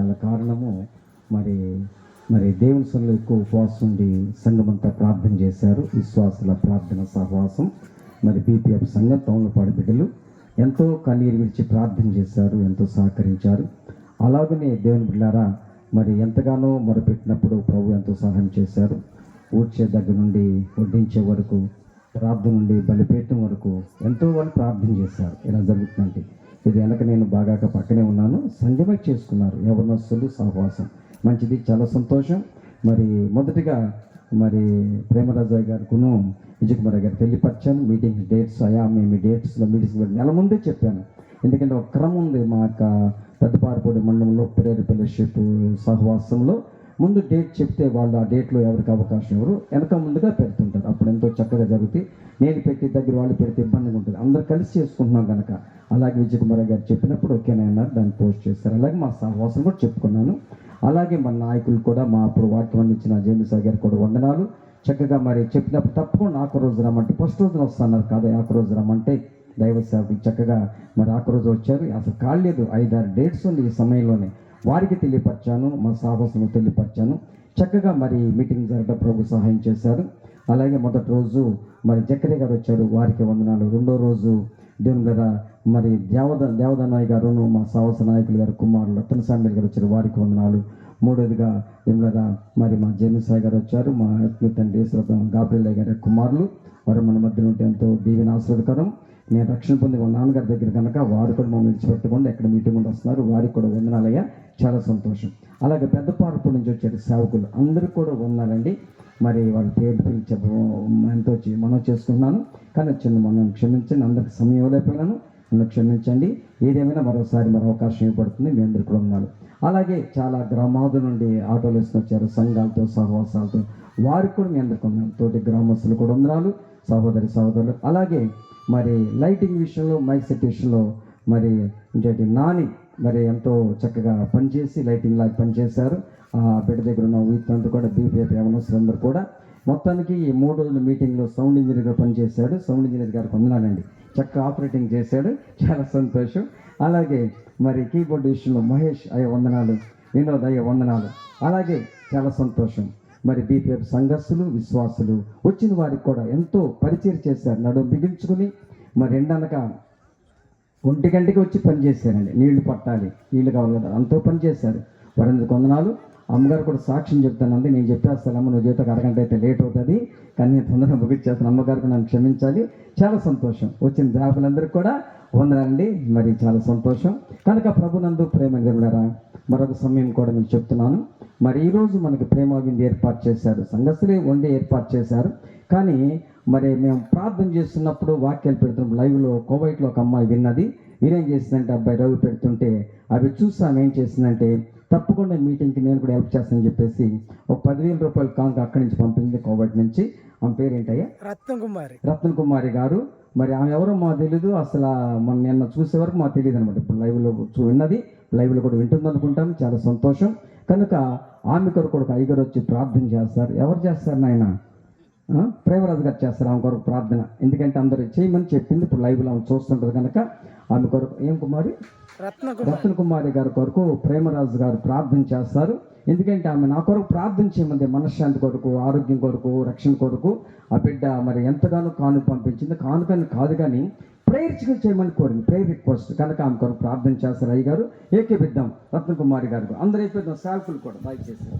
గల కారణము మరి మరి దేవుని సన్నిలో ఎక్కువ ఉపవాసం ఉండి సంఘమంతా ప్రార్థన చేశారు. విశ్వాసుల ప్రార్థన సహవాసం. మరి బీపీఎఫ్ సంఘం తోమలపాడు బిడ్డలు ఎంతో కన్నీరు విడిచి ప్రార్థన చేశారు ఎంతో సహకరించారు. అలాగనే దేవుని బిడ్డారా మరి ఎంతగానో మొరపెట్టినప్పుడు ప్రభు ఎంతో సహాయం చేశారు. ఊడ్చే దగ్గర నుండి వడ్డించే వరకు ప్రార్థన నుండి బలిపేయటం వరకు ఎంతో వాళ్ళు ప్రార్థన చేశారు. ఇలా జరుగుతుందంటే ఇది వెనక నేను బాగా పక్కనే ఉన్నాను. సంజమే చేసుకున్నారు. యవనస్తులు సహవాసం. మంచిది చాలా సంతోషం. మరి మొదటిగా మరి ప్రేమరాజయ్య గారికును విజయకుమార్ గారు తెలియపరిచాను. మీటింగ్ డేట్స్ అయా మేము డేట్స్లో మీటింగ్స్ నెల ముందే చెప్పాను. ఎందుకంటే ఒక క్రమం ఉంది మా యొక్క పెద్దపారపూడి మండలంలో ప్రేర ఫెలోషిప్ సహవాసంలో ముందు డేట్ చెప్తే వాళ్ళు ఆ డేట్లో ఎవరికి అవకాశం ఎవరు? వెనక ముందుగా పెడుతుంటారు. అప్పుడు ఎంతో చక్కగా జరుగుతాయి. నేను పెట్టి దగ్గర వాళ్ళు పెడితే ఇబ్బందిగా ఉంటుంది. అందరు కలిసి చేసుకుంటున్నాం కనుక అలాగే విజయ్ కుమార్ గారు చెప్పినప్పుడు ఓకేనా అన్నారు. దాన్ని పోస్ట్ చేస్తారు అలాగే మా సహవాసం కూడా చెప్పుకున్నాను. అలాగే మన నాయకులు కూడా మా అప్పుడు వాక్యం అందించిన జేమిసా గారు కూడా వందనాలు. చక్కగా మరి చెప్పినప్పుడు తప్పకుండా ఆఖరి రోజు రమ్మంటే ఫస్ట్ రోజున వస్తున్నారు. కాదు ఆఖరి రోజు రమ్మంటే దైవ సేవకులు చక్కగా మరి ఆఖరి రోజు వచ్చారు. అసలు కాలేదు. ఐదారు డేట్స్ ఉంది ఈ సమయంలోనే. వారికి తెలియపరిచాను మా సాహసం తెలియపరిచాను. చక్కగా మరి మీటింగ్ జరగడం ప్రభు సహాయం చేశారు అలాగే మొదటి రోజు మరి జక్కరే గారు వచ్చారు వారికి వందనాలు. రెండో రోజు దేవుని గారు మరి దేవద దేవదనాయ్ గారును మా సాహస నాయకులు గారు కుమారులు రతనస్వామి గారు వచ్చారు వారికి వందనాలు. మూడోదిగా దేవుని గారు మరి మా జేమిసాయి గారు వచ్చారు మా ఆత్మీయ తండ్రి గాబ్రిల్ గారి కుమారులు. వారు మన మధ్యలో ఉంటే ఎంతో దీవెన ఆశీర్వదకరం. నేను రక్షణ పొంది వాళ్ళ నాన్నగారి దగ్గర కనుక వారు కూడా మమ్మల్ని విడిచిపెట్టకుండా ఎక్కడ మీటింగ్ ఉండి వస్తున్నారు వారికి కూడా వందనాలయ్యా. చాలా సంతోషం. అలాగే పెద్ద పార్పు నుంచి వచ్చారు సేవకులు అందరూ కూడా వందనాలండి. మరి వాళ్ళ పేరు పిలిచి ఎంతో చే- మనం చేసుకున్నాను కానీ చిన్న మనం క్షమించండి అందరికి సమయం ఇవ్వలేకపోయినాను. నన్ను క్షమించండి. ఏదేమైనా మరోసారి మరో అవకాశం ఇవ్వబడుతుంది మీ అందరు కూడా ఉన్నారు అలాగే చాలా గ్రామాదు నుండి ఆటోలు వేసుకుని వచ్చారు సంఘాలతో సహవాసాలతో. వారికి కూడా మీ అందరికీ ఉన్నాను తోటి గ్రామస్తులు కూడా ఉన్నారు సహోదరి సహోదరులు. అలాగే మరి లైటింగ్ విషయంలో మైక్ సెట్ విషయంలో మరి ఇంకేంటి నాని మరి ఎంతో చక్కగా పనిచేసి లైటింగ్ లాగా పనిచేశారు. ఆ బిడ్డ దగ్గర ఉన్న వీళ్ళంతా కూడా బీపీఎఫ్ యవనస్తులందరూ కూడా. మొత్తానికి ఈ మూడు రోజుల మీటింగ్లో సౌండ్ ఇంజనీర్గా పనిచేశాడు. సౌండ్ ఇంజనీర్ గారికి వందనాలండి చక్కగా ఆపరేటింగ్ చేశాడు. చాలా సంతోషం. అలాగే మరి కీబోర్డ్ విషయంలో మహేష్ అయ్యే వందనాలు వినోద్ అయ్యే వందనాలు. అలాగే చాలా సంతోషం. మరి బీపీఎఫ్ సంఘస్సులు విశ్వాసులు వచ్చిన వారికి కూడా ఎంతో పరిచయం చేశారు. నడుము బిగించుకుని మరి ఎండనక ఒంటి గంటకి వచ్చి పనిచేశారండి నీళ్ళు పట్టాలి. నీళ్ళు కావాలి కదా. అంతో పని చేశారు. కొందనాలు అమ్మగారు కూడా సాక్ష్యం చెప్తానండి నేను చెప్పేస్తాను అమ్మ నువ్వు జీవితం అరగంట అయితే లేట్ అవుతుంది. కానీ నేను తొందరగా ముగించేస్తాను. అమ్మగారికి నన్ను క్షమించాలి. చాలా సంతోషం. వచ్చిన ద్రాపులందరికీ కూడా వందనండి మరి చాలా సంతోషం. కనుక ప్రభునందు ప్రేమ దేవుడారా మరొక సమయం కూడా మీకు చెప్తున్నాను. మరి ఈరోజు మనకి ప్రేమ విందు ఏర్పాటు చేశారు. సంఘస్థులే వండి ఏర్పాటు చేశారు. కానీ మరి మేము ప్రార్థన చేస్తున్నప్పుడు వాక్యాలు పెడుతున్నాం లైవ్లో కోవైట్లో ఒక అమ్మాయి విన్నది. మీరేం చేసిందంటే అబ్బాయి రవి పెడుతుంటే అవి చూసి ఆమె ఏం చేసిందంటే తప్పకుండా మీటింగ్కి నేను కూడా హెల్ప్ చేస్తానని చెప్పేసి ఒక పదివేల రూపాయలు కాంక్ అక్కడి నుంచి పంపింది కోవైట్ నుంచి. ఆమె పేరు ఏంటయ్యా రత్న కుమారి. రత్న కుమారి గారు. మరి ఆమె ఎవరో మాకు తెలీదు. అసలు మన నిన్న చూసే వరకు మాకు తెలియదు అనమాట ఇప్పుడు లైవ్లో చూ- విన్నది. లైవ్లో కూడా వింటుందనుకుంటాం. చాలా సంతోషం. కనుక ఆమె కొరకు ఒక ఐగర్ వచ్చి ప్రార్థన చేస్తారు. ఎవరు చేస్తారు నాయన? ప్రేమరాజు గారు చేస్తారు ఆమె కొరకు ప్రార్థన. ఎందుకంటే అందరూ చేయమని చెప్పింది ఇప్పుడు లైవ్లో ఆమె చూస్తుంటుంది కనుక ఆమె కొరకు ఏం కుమారి? రత్న కుమారి రత్న కుమారి గారి కొరకు ప్రేమరాజు గారు ప్రార్థన చేస్తారు. ఎందుకంటే ఆమె నా కొరకు ప్రార్థన చేయమంది మనశ్శాంతి కొరకు ఆరోగ్యం కొరకు రక్షణ కొరకు ఆ బిడ్డ మరి ఎంతగానో కానుక పంపించింది. కానుకని కాదు కానీ ప్రేయర్ చేయమని కోరింది. ప్రేయర్ రిక్వెస్ట్ కనుక ఆమె కొరకు ప్రార్థన చేస్తారు అయ్య గారు. ఏకేపిద్దాం రత్న కుమారి గారికి అందరూ అయిపోయిద్దాం సేవకులు కూడా దయచేసి.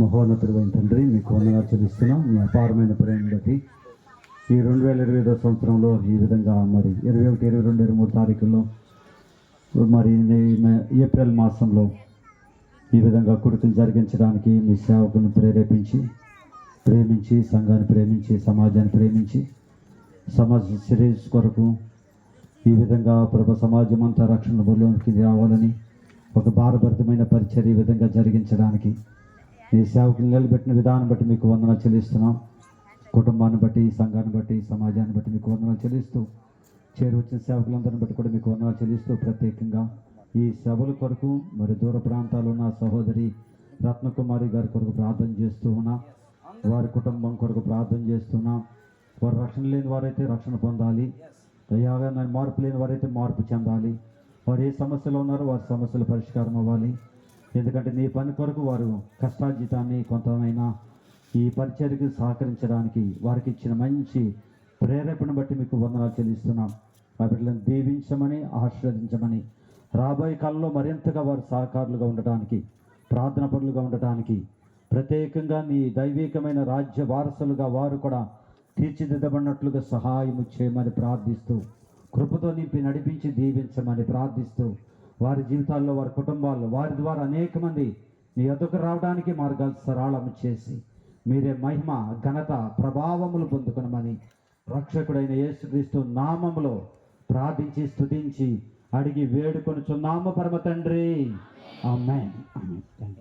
మహోన్నతుడైన తండ్రి మీకు వందనాలు చెల్లిస్తున్నాం. మీ అపారమైన ప్రేమ బట్టి ఈ రెండు వేల ఇరవై ఐదో సంవత్సరంలో ఈ విధంగా మరి ఇరవై ఒకటి ఇరవై రెండు ఇరవై మూడు తారీఖుల్లో మరి ఏప్రిల్ మాసంలో ఈ విధంగా కొడుకులు జరిగించడానికి మీ సేవకులను ప్రేరేపించి ప్రేమించి సంఘాన్ని ప్రేమించి సమాజాన్ని ప్రేమించి సమాజ సిరీస్ కొరకు ఈ విధంగా ప్రభు సమాజం అంతా రక్షణ బలోనికి రావాలని ఒక భారభరితమైన పరిచర్య ఈ విధంగా జరిగించడానికి ఈ సేవకులు నిలబెట్టిన విధానం బట్టి మీకు వందన చెల్లిస్తున్నాం. కుటుంబాన్ని బట్టి సంఘాన్ని బట్టి సమాజాన్ని బట్టి మీకు వందనాలు చెల్లిస్తూ చేరు వచ్చిన సేవకులందరిని బట్టి కూడా మీకు వందనాలు చెల్లిస్తూ ప్రత్యేకంగా ఈ సభల కొరకు మరి దూర ప్రాంతాల్లో ఉన్న సహోదరి రత్నకుమారి గారి కొరకు ప్రార్థన చేస్తూ ఉన్నా వారి కుటుంబం కొరకు ప్రార్థన చేస్తున్నా వారు రక్షణ లేని వారైతే రక్షణ పొందాలి. అయ్యాగా మార్పు లేని వారైతే మార్పు చెందాలి. వారు ఏ సమస్యలో ఉన్నారో వారి సమస్యలు పరిష్కారం అవ్వాలి. ఎందుకంటే నీ పని కొరకు వారు కష్టార్జితాన్ని కొంతమైనా ఈ పరిచర్కి సహకరించడానికి వారికి ఇచ్చిన మంచి ప్రేరేపణ బట్టి మీకు వందనాలు చెల్లిస్తున్నాం. ఆ బిడ్డలను దీవించమని ఆశీర్వదించమని రాబోయే కాలంలో మరింతగా వారు సహకారులుగా ఉండటానికి ప్రార్థన పనులుగా ఉండటానికి ప్రత్యేకంగా నీ దైవికమైన రాజ్య వారసులుగా వారు కూడా తీర్చిదిద్దబడినట్లుగా సహాయం చేయమని ప్రార్థిస్తూ కృపతో నింపి నడిపించి దీవించమని ప్రార్థిస్తూ వారి జీవితాల్లో వారి కుటుంబాల్లో వారి ద్వారా అనేక మంది మీ ఎదుకు రావడానికి మార్గాలు సరళము చేసి మీరే మహిమ ఘనత ప్రభావములు పొందుకునమని రక్షకుడైన యేసుక్రీస్తు నామములో ప్రార్థించి స్థుతించి అడిగి వేడుకొనుచున్నాము పరమ తండ్రి. అమ్మాయి